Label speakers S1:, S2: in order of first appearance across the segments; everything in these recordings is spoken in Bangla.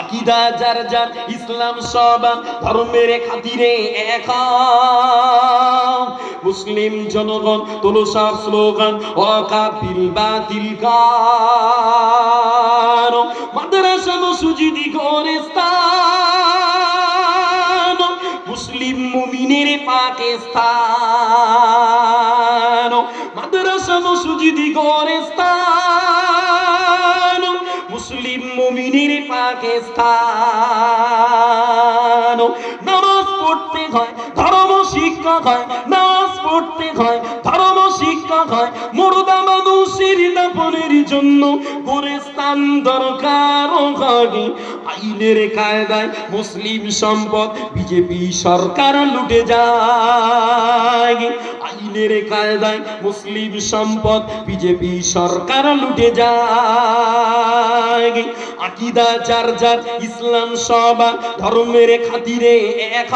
S1: আকিদা, যার যার ইসলাম সবান ধর্মের খাতিরে এক মুসলিম জনগণ তুলসার স্লোগান অকাপিল বাতিল কার। মাদ্রাসা মসজিদি গোরেস্তান মুসলিম মুমিনের পাকিস্তান। মাদ্রাসা মসজিদি গোরেস্তান মুসলিম মুমিনের পাকিস্তান। নামাজ পড়তে হয়, ধর্ম শিক্ষক হয়, নামাজ পড়তে হয়, ধর্ম শিক্ষক হয়। মুর্দা মানুষের দাপনের জন্য গোরেস্তান দরকার আইনের কায়দায় মুসলিম সম্পদ বিজেপি সরকার লুটে যায়। আইনের কায়দায় মুসলিম সম্পদ বিজেপি সরকার লুটে যায়। আকিদা, যার যার ইসলাম সবা, ধর্মের খাতিরে এক।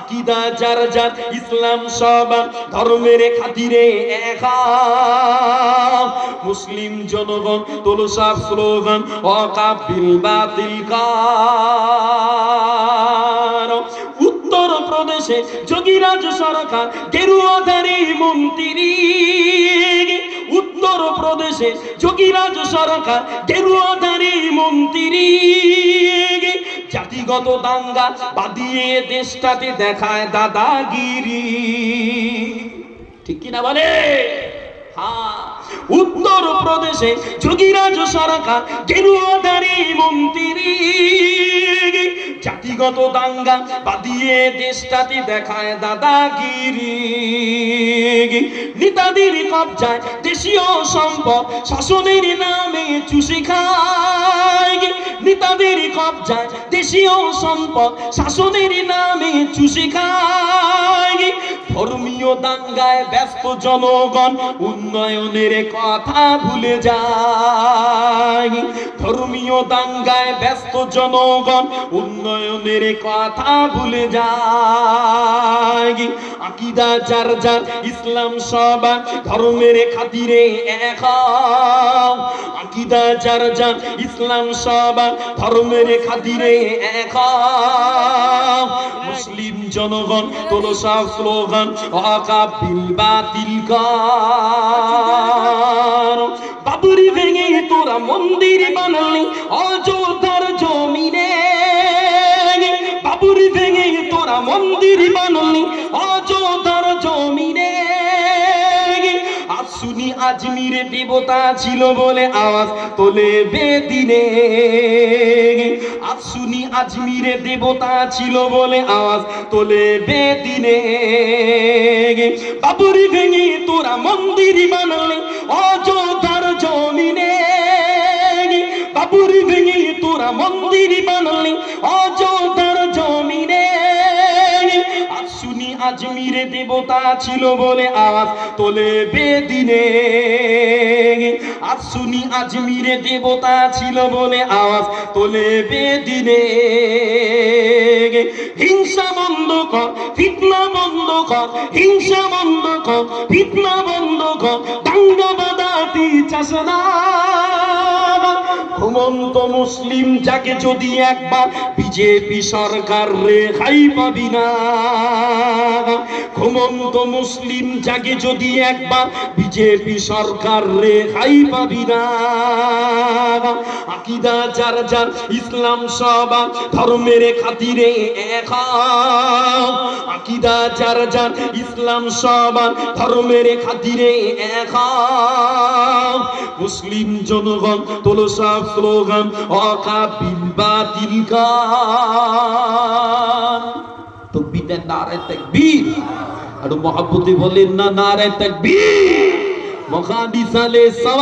S1: আকিদা, যার যার ইসলাম সবা, ধর্মের খাতিরে এক। মুসলিম জনগণ তুলসার স্লোগান অকাবিল বাতিল কার। উত্তর প্রদেশে যোগীরাজ সরকার, গেরুয়াধারী মন্ত্রী। উত্তর প্রদেশে যোগীরাজ সরকার, গেরুয়াধারী মন্ত্রী। জাতিগত দাঙ্গা বাদিয়ে দেশটাতে দেখায় দাদাগিরি। ঠিক কিনা বলে? হ্যাঁ। উত্তর প্রদেশে যোগীরাজ সরকার, গেরুয়াধারী মন্ত্রী। জাতিগত দাঙ্গা বাদিয়ে দেশটাতে দেখায় দাদাগিরি। নেতাদের কবজায় দেশীয় সম্পদ শাসনের নামে চুষি খায়। নেতাদের কবজায় দেশীয় সম্পদ শাসনের নামে চুষি খায়। ধর্মীয় দাঙ্গায় ব্যস্ত জনগণ উন্নয়নের কথা ভুলে যায়। ধর্মীয় দাঙ্গায় ব্যস্ত জনগণ উন্নয়নের কথা ভুলে যায়। আকিদা যার যার, ইসলাম সবা ধর্মের খাতিরে এক। আকিদা যার যার, ইসলাম সবা ধর্মের খাতিরে এক। মুসলিম জনগণ তোলসা স্লোগান অকাবিল বাতিল কর। তোরা মন্দির বানালি অযোধ্যার জমিনে। বাবুরি ভেঙে তোরা মন্দির বানালি অযোধ্যার জমিনে। শুনি আজমিরে দেবতা ছিল বলে আওয়াজ তোলে বেদিনে। আর শুনি আজমিরে দেবতা ছিল বলে আওয়াজ তোলে বেদিনে। বাবুরি ভেঙে তোরা মন্দির বানালে অযোধ্যার জমিনে বাবুরি ভেঙে তোরা মন্দির বানালে অযোধ্যার জমিনে। শুনি আজমিরে দেবতা ছিল বলে আওয়াজ তোলে বেদিনে। আজ শুনি আজমিরে দেবতা ছিল বলে আওয়াজ তোলে বেদিনে। হিংসা বন্ধ কর, ফিতনা বন্ধ কর, হিংসা বন্ধ কর, ফিতনা বন্ধ কর, দাঙ্গা বাদাতি চাষ না ঘুমন্ত মুসলিম, যাকে যদি একবার বিজেপি সরকার রেখাই পাবি না। ঘুমন্ত মুসলিম, যাকে যদি একবার বিজেপি সরকার রেখাই পাবি না। আকিদা যার যার ইসলাম সবা ধর্মের খাতিরে এক। আকিদা যার যার ইসলাম সবা ধর্মের খাতিরে এক। মুসলিম জনগণ তোলসা স্লোগান, অকাবিল বাতিল কান। তো বিদায় নারে তাকবীর। আর মহাব্বতে বলেন না, নারে তাকবীর। মহাবিশালে সওয়া